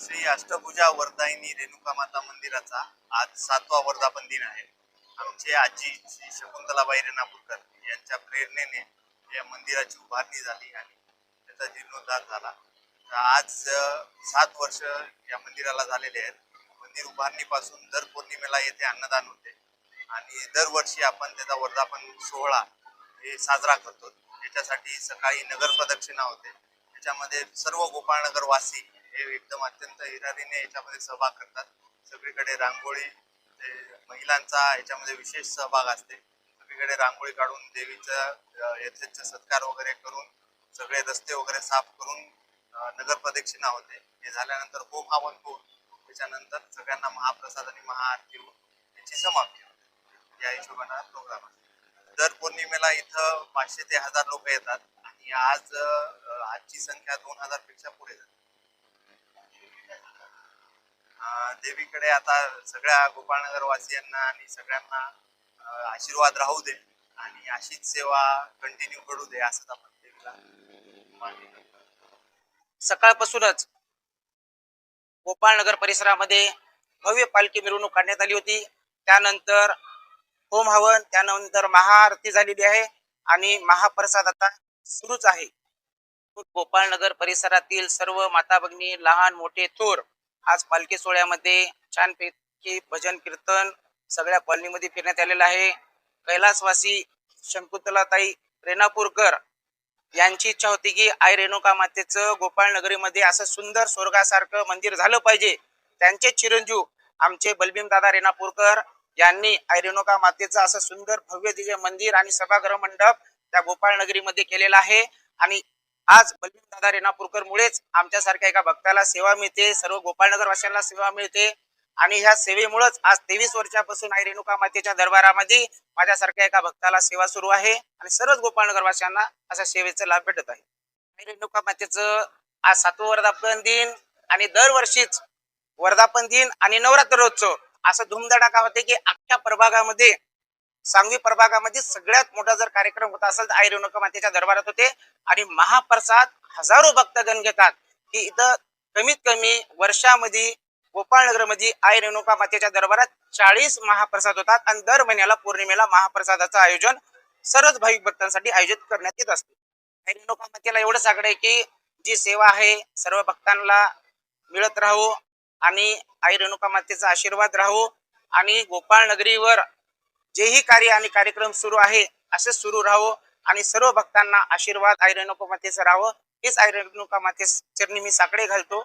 श्री अष्टभुजा वर्धायनी रेणुका माता मंदिराचा आज सातवा वर्धापन दिन आहे. आमचे आजी श्री शकुंतलाबाई रेणापूरकर यांच्या प्रेरणेने या मंदिराची उभारणी झाली आणि त्याचा जीर्णोद्धार झाला. तर आज सात वर्ष या मंदिराला झालेले आहेत. मंदिर उभारणीपासून दर पौर्णिमेला येथे अन्नदान होते. आणि दरवर्षी आपण त्याचा वर्धापन सोहळा हे साजरा करतो. याच्यासाठी सकाळी नगर प्रदक्षिणा होते. त्याच्यामध्ये सर्व गोपाळनगरवासी हे एकदम अत्यंत हिरारीने याच्यामध्ये सहभाग करतात. सगळीकडे रांगोळी महिलांचा याच्यामध्ये विशेष सहभाग असते. सगळीकडे रांगोळी काढून देवीचा यथेचा यथेच्छ सत्कार वगैरे करून सगळे रस्ते वगैरे साफ करून नगर प्रदक्षिणा होते. हे झाल्यानंतर होम हवन होऊन त्याच्यानंतर सगळ्यांना महाप्रसाद आणि महाआरती होऊन याची समाप्ती होते. या हिशोबाने प्रोग्राम असतो दर पौर्णिमेला इथं पाचशे ते हजार लोक येतात आणि आज आजची संख्या दोन हजारपेक्षा पुढे जाते. देवीकडे आता सगळ्या गोपाळनगर वासियांना आणि सगळ्यांना आशीर्वाद राहू दे आणि अशीच सेवा कंटिन्यू करू दे असंच आपण देवीला सकाळपासूनच गोपाळनगर परिसरामध्ये भव्य पालखी मिरवणूक काढण्यात आली होती. त्यानंतर होम हवन त्यानंतर महाआरती झालेली आहे आणि महाप्रसाद आता सुरूच आहे. गोपाळनगर परिसरातील सर्व माता भगिनी लहान मोठे थोर आज पालखी सोहळ्यामध्ये छानपैकी भजन कीर्तन सगळ्या कॉलनीमध्ये फिरण्यात आलेलं आहे. कैलासवासी शंकुतलाताई रेणापूरकर यांची इच्छा होती की आई रेणुका मातेचं गोपाळनगरीमध्ये असं सुंदर स्वर्गासारखं मंदिर झालं पाहिजे. त्यांचे चिरंजीव आमचे बलबीम दादा रेणापूरकर यांनी आई रेणुका मातेचं असं सुंदर भव्य दिव्य मंदिर आणि सभागृह मंडप त्या गोपाळ नगरीमध्ये केलेला आहे आणि आज बलभीम दादा रेणापूरकर मुळेच आमच्यासारख्या एका भक्ताला सेवा मिळते सर्व गोपाळनगर वासियांना सेवा मिळते. आणि ह्या सेवेमुळेच आज तेवीस वर्षापासून आई रेणुका मातेच्या दरबारामध्ये माझ्यासारख्या एका भक्ताला सेवा सुरू आहे. आणि सर्वच गोपाळनगर वासियांना अशा सेवेचा लाभ भेटत आहे. आई रेणुका मातेचं आज सातवं वर्धापन दिन आणि दरवर्षीच वर्धापन दिन आणि नवरात्रोत्सव असं धुमधडाका होते की अख्ख्या प्रभागामध्ये सांगवी प्रभागामध्ये सगळ्यात मोठा जर कार्यक्रम होता असेल तर आई रेणुका मातेच्या दरबारात होते. आणि महाप्रसाद हजारो भक्तगण घेतात. की इथं कमीत कमी वर्षामध्ये गोपाळनगरमध्ये आई रेणुका मातेच्या दरबारात चाळीस महाप्रसाद होतात. आणि दर महिन्याला पौर्णिमेला महाप्रसादाचं आयोजन सर्वच भाविक भक्तांसाठी आयोजित करण्यात येत असते. आई रेणुका मातेला एवढं सांगणं आहे की जी सेवा आहे सर्व भक्तांना मिळत राहू आणि आई रेणुका मातेचा आशीर्वाद राहू. आणि गोपाळ नगरीवर जेही कार्य आणि कार्यक्रम सुरू आहे असे सुरू राहो आणि सर्व भक्तांना आशीर्वाद. आई रेणुका मातेचा राहावं. हेच आई रेणुका माते चरणी मी साकडे घालतो.